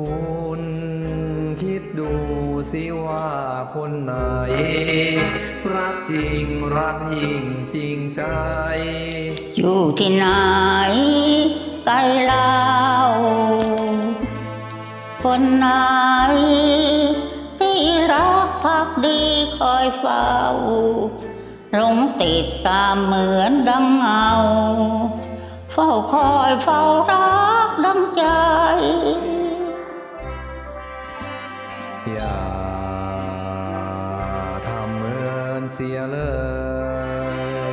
คุณคิดดูสิว่าคนไหน รักจริงรักยิ่งจริงใจ อยู่ที่ไหนไกลเล่าคนไหนที่รักพักดีคอยเฝ้าหลงติดตามเหมือนดังเงา เฝ้าคอยเฝ้ารักดังใจ อย่าทำเหมือนเสียเลย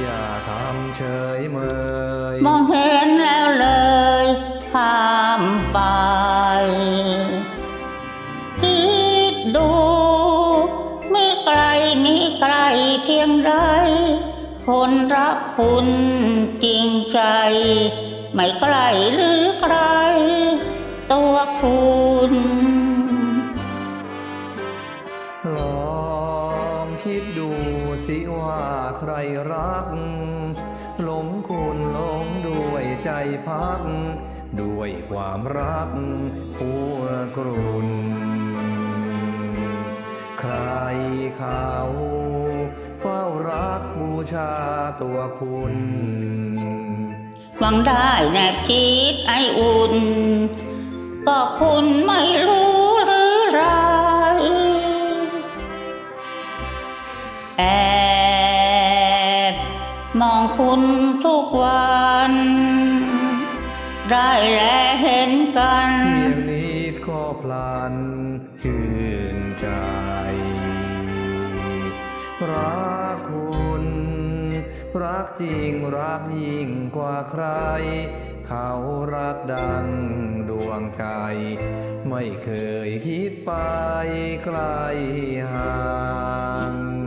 อย่าทำเฉยเมยมองเห็นแล้วเลยข้ามไป คิดดูไมีไกลไมีไกลเพียงใดคนรักคุณจริงใจ ไม่ไกลหรือไกล ลองคิดดูสิว่าใครรักหลงคุณหลงด้วยใจพัก ด้วยความรักผัวกรุณใครเขาเฝ้ารักบูชาตัวคุณหวังได้แนบชิดไออุ่นก็คุณไม่รู้ คุณทุกวัน ได้แลเห็นกันเพียงนิดก็พลันชื่นใจ รักคุณ รักจริงรักยิ่งกว่าใคร เขารักดังดวงใจ ไม่เคยคิดไปไกลห่าง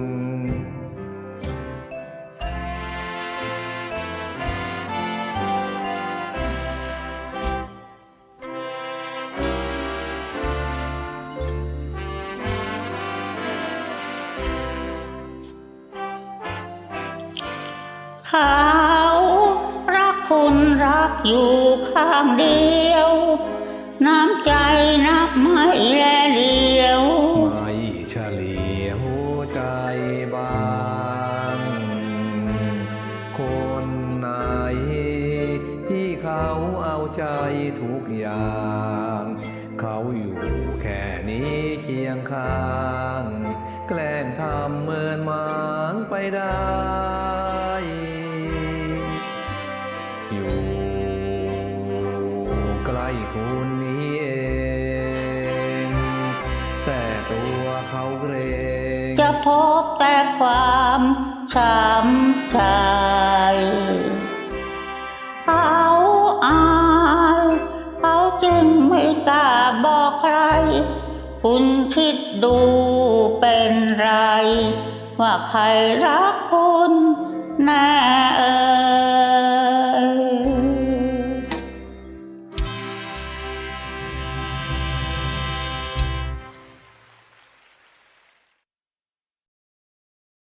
เขารักคุณรักอยู่ข้างเดียว น้ำใจนับไม่แลเลียว ไม่เฉลียวใจบางคนไหนที่เขาเอาใจทุกอย่าง เขาอยู่แค่นี้เคียงข้าง แกล้งทำเหมือนหมางไปได้ จะพบแต่ความช้ำใจเขาอายเขาจึงไม่กล้าบอกใคร คุณคิดดูเป็นไร ว่าใครรักคุณแน่เอ่ย